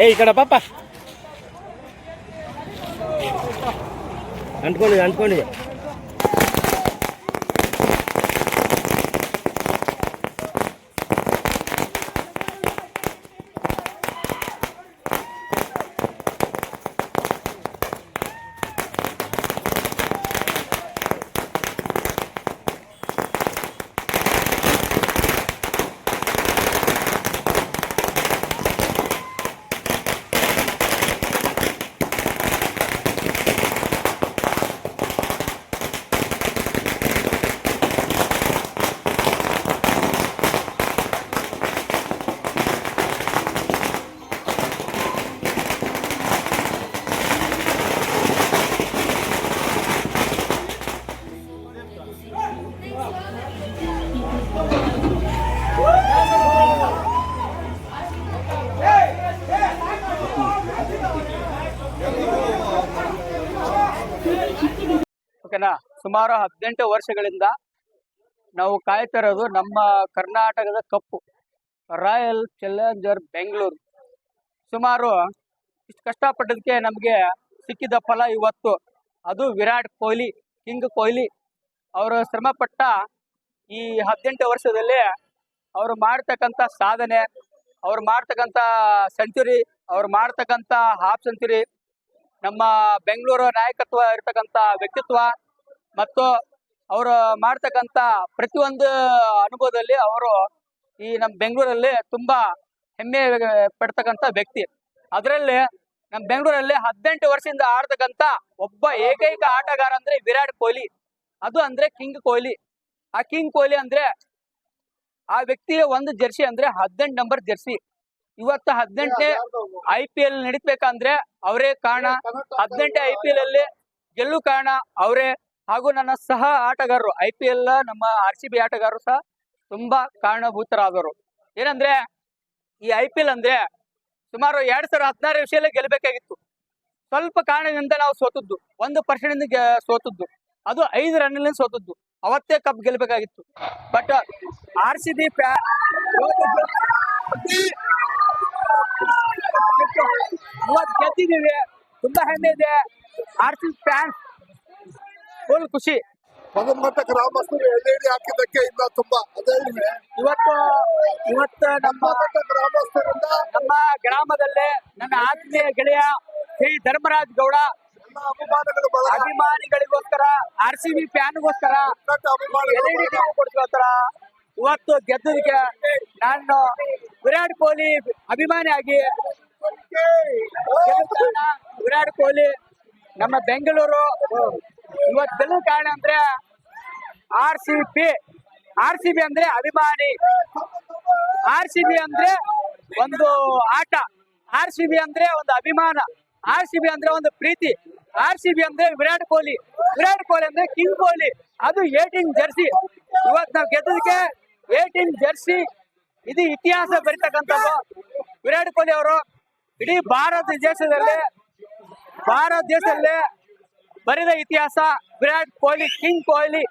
ఏ ఇక్కడ పాప. అంటుకోండి అంటుకోండి. ಓಕೆನಾ ಸುಮಾರು ಹದಿನೆಂಟು ವರ್ಷಗಳಿಂದ ನಾವು ಕಾಯ್ತಾ ಇರೋದು ನಮ್ಮ ಕರ್ನಾಟಕದ ಕಪ್ಪು ರಾಯಲ್ ಚಾಲೆಂಜರ್ ಬೆಂಗಳೂರು ಸುಮಾರು ಇಷ್ಟು ಕಷ್ಟಪಟ್ಟದಕ್ಕೆ ನಮಗೆ ಸಿಕ್ಕಿದ ಫಲ ಇವತ್ತು. ಅದು ವಿರಾಟ್ ಕೊಹ್ಲಿ, ಕಿಂಗ್ ಕೊಹ್ಲಿ. ಅವರು ಶ್ರಮಪಟ್ಟ ಈ ಹದಿನೆಂಟು ವರ್ಷದಲ್ಲಿ ಅವರು ಮಾಡ್ತಕ್ಕಂಥ ಸಾಧನೆ, ಅವ್ರು ಮಾಡ್ತಕ್ಕಂಥ ಸೆಂಚುರಿ ಅವ್ರು ಮಾಡ್ತಕ್ಕಂಥ ಹಾಫ್ ಸೆಂಚುರಿ ನಮ್ಮ ಬೆಂಗಳೂರು ನಾಯಕತ್ವ ಇರ್ತಕ್ಕಂಥ ವ್ಯಕ್ತಿತ್ವ ಮತ್ತು ಅವರು ಮಾಡ್ತಕ್ಕಂಥ ಪ್ರತಿಯೊಂದು ಅನುಭವದಲ್ಲಿ ಅವರು ಈ ನಮ್ಮ ಬೆಂಗಳೂರಲ್ಲಿ ತುಂಬಾ ಹೆಮ್ಮೆ ಪಡ್ತಕ್ಕಂಥ ವ್ಯಕ್ತಿ. ಅದರಲ್ಲಿ ನಮ್ಮ ಬೆಂಗಳೂರಲ್ಲಿ ಹದಿನೆಂಟು ವರ್ಷದಿಂದ ಆಡ್ತಕ್ಕಂಥ ಒಬ್ಬ ಏಕೈಕ ಆಟಗಾರ ಅಂದ್ರೆ ವಿರಾಟ್ ಕೊಹ್ಲಿ. ಅದು ಅಂದ್ರೆ ಕಿಂಗ್ ಕೊಹ್ಲಿ. ಆ ಕಿಂಗ್ ಕೊಹ್ಲಿ ಅಂದ್ರೆ ಆ ವ್ಯಕ್ತಿಯ ಒಂದು ಜೆರ್ಸಿ ಅಂದ್ರೆ ಹದಿನೆಂಟು ನಂಬರ್ ಜರ್ಸಿ. ಇವತ್ತು ಹದಿನೆಂಟನೇ ಐ ಪಿ ಎಲ್ ನಡೀಬೇಕಂದ್ರೆ ಅವರೇ ಕಾರಣ. ಹದಿನೆಂಟನೇ ಐ ಪಿ ಎಲ್ ಅಲ್ಲಿ ಗೆಲ್ಲು ಕಾರಣ ಅವರೇ. ಹಾಗೂ ನನ್ನ ಸಹ ಆಟಗಾರರು ಐ ಪಿ ಎಲ್ ನಮ್ಮ ಆರ್ ಸಿ ಬಿ ಆಟಗಾರರು ಸಹ ತುಂಬಾ ಕಾರಣಭೂತರಾದರು ಏನಂದ್ರೆ ಈ ಐ ಪಿ ಎಲ್ ಅಂದ್ರೆ ಸುಮಾರು ಎರಡ್ ಸಾವಿರದ ಹದಿನಾರು ವಿಷಯಲ್ಲೇ ಗೆಲ್ಲಬೇಕಾಗಿತ್ತು. ಸ್ವಲ್ಪ ಕಾರಣದಿಂದ ನಾವು ಸೋತದ್ದು. ಒಂದು ಪರ್ಸೆಂಟ್ ಸೋತದ್ದು. ಅದು ಐದು ರನ್ನಲ್ಲಿ ಸೋತದ್ದು. ಅವತ್ತೇ ಕಪ್ ಗೆಲ್ಲಬೇಕಾಗಿತ್ತು. ಬಟ್ ಆರ್ ಸಿ ಬಿ ಗೆದ್ದಿದ್ದೀವಿ ತುಂಬಾ ಹೆಮ್ಮೆ ಇದೆ ಆರ್ ಸಿ ಫ್ಯಾನ್ಸ್ ಫುಲ್ ಖುಷಿ ಮಗಮತ ಗ್ರಾಮಸ್ಥರು ಎಲ್ಇಡಿ ಹಾಕಿದ್ದಕ್ಕೆ ಇಲ್ಲ ತುಂಬಾ ಅದೇ ಇವತ್ತು ಇವತ್ತು ನಮ್ಮ ಗ್ರಾಮಸ್ಥರಿಂದ ನಮ್ಮ ಗ್ರಾಮದಲ್ಲೇ ನನ್ನ ಆತ್ಮೀಯ ಗೆಳೆಯ ಶ್ರೀ ಧರ್ಮರಾಜ್ ಗೌಡ ಅಭಿಮಾನಿಗಳು ಅಭಿಮಾನಿಗಳಿಗೋಸ್ಕರ ಆರ್ ಸಿ ಬಿ ಫ್ಯಾನ್ಗೋಸ್ಕರ ಎಲ್ಇಡಿ ಟಿವಿ ಕೊಡ್ಸ್ಕೊತಾರ ಇವತ್ತು ಗೆದ್ದದಕ್ಕೆ ನಾನು ವಿರಾಟ್ ಕೊಹ್ಲಿ ಅಭಿಮಾನಿಯಾಗಿ ಗೆದ್ದ ಕಾರಣ ವಿರಾಟ್ ಕೊಹ್ಲಿ ನಮ್ಮ ಬೆಂಗಳೂರು ಇವತ್ತು ಕಾರಣ ಅಂದ್ರೆ R C B R C B ಅಂದ್ರೆ ಅಭಿಮಾನಿ. ಆರ್ ಸಿ ಬಿ ಅಂದ್ರೆ ಒಂದು ಆಟ. ಆರ್ ಸಿ ಬಿ ಅಂದ್ರೆ ಒಂದು ಅಭಿಮಾನ. ಆರ್ ಸಿ ಬಿ ಅಂದ್ರೆ ಒಂದು ಪ್ರೀತಿ. ಆರ್ ಸಿ ಬಿ ಅಂದ್ರೆ ವಿರಾಟ್ ಕೊಹ್ಲಿ. ವಿರಾಟ್ ಕೊಹ್ಲಿ ಅಂದ್ರೆ ಕಿಂಗ್ ಕೊಹ್ಲಿ. ಅದು ಏಟಿನ್ ಜರ್ಸಿ. ಇವತ್ತು ನಾವು ಗೆದ್ದದಕ್ಕೆ ಏಟಿನ್ ಜರ್ಸಿ ಇದು ಇತಿಹಾಸ ಬರಿತಕ್ಕಂಥದ್ದು. ವಿರಾಟ್ ಕೊಹ್ಲಿ ಅವರು ಇಡೀ ಭಾರತ ದೇಶದಲ್ಲಿ ಭಾರತ ದೇಶದಲ್ಲೇ ಬರೆದ ಇತಿಹಾಸ ವಿರಾಟ್ ಕೊಹ್ಲಿ ಕಿಂಗ್ ಕೊಹ್ಲಿ